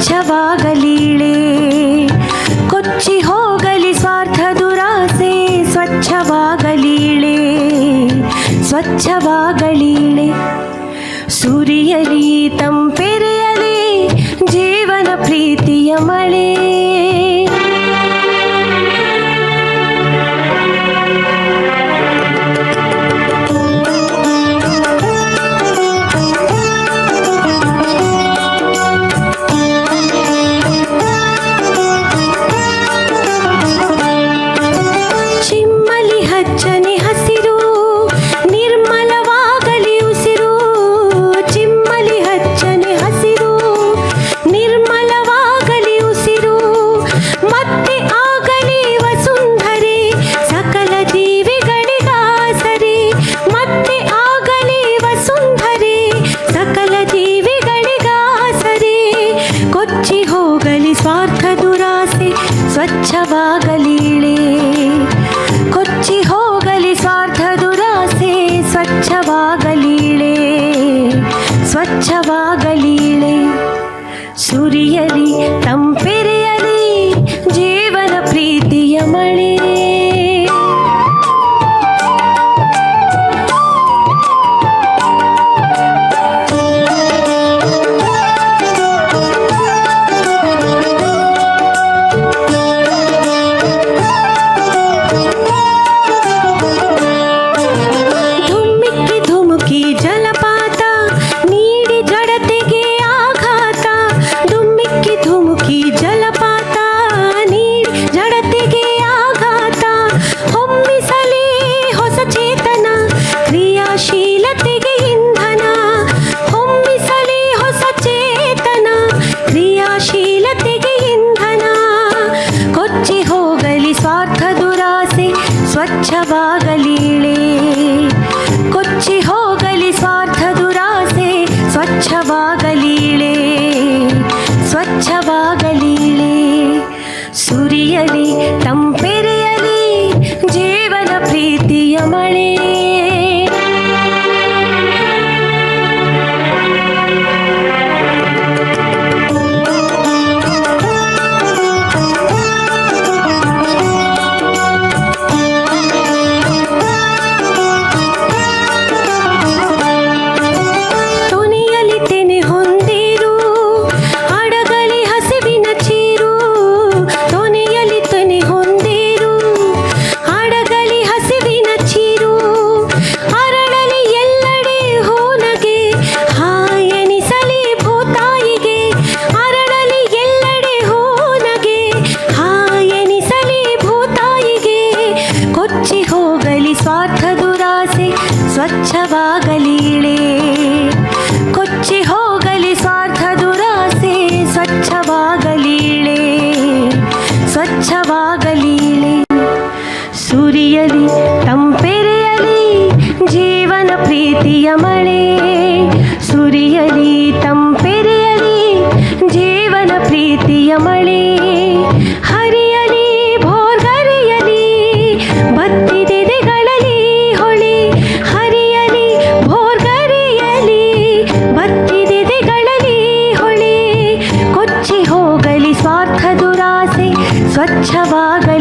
ಸ್ವಚ್ಛವಾಗಲಿಳೆ. ಕೊಚ್ಚಿ ಹೋಗಲಿ ಸ್ವಾರ್ಥ ದುರಾಸೆ ಸ್ವಚ್ಛವಾಗಲಿಳೆ. ಸ್ವಚ್ಛವಾಗಲಿಳೆ. ಸುರಿಯಲಿ ತಂಪೆರೆಯಲಿ ಜೀವನ ಪ್ರೀತಿಯ ಮಳೆ. ಗಾಳಿಳೆ ಕೊಚ್ಚಿ ಹೋಗಲಿ ಸ್ವಾರ್ಥದುರಾಸೆ ಸ್ವಚ್ಛವಾಗಲಿಳೆ ಸ್ವಚ್ಛವಾಗಲಿಳೆ ಸುರಿಯಲಿ ಸ್ವಚ್ಛವಾಗಲಿ ಸ್ವಚ್ಛಿ ಹೋಗಲಿ ಸ್ವಾರ್ಥ ದುರಾಸೆ ಸ್ವಚ್ಛವಾಗಲಿ ಕೊಚ್ಚಿ ಹೋಗಲಿ ಸ್ವಾರ್ಥ ದುರಾಸೆ ಸ್ವಚ್ಛವಾಗಲೀಳೆ ಸ್ವಚ್ಛವಾಗಲೀಳೆ ಸುರಿಯಲಿ ತಂಪೆರೆಯಲಿ ಜೀವನ ಪ್ರೀತಿಯ ಮಳೆ ಸುರಿಯಲಿ ತಂ छवा गया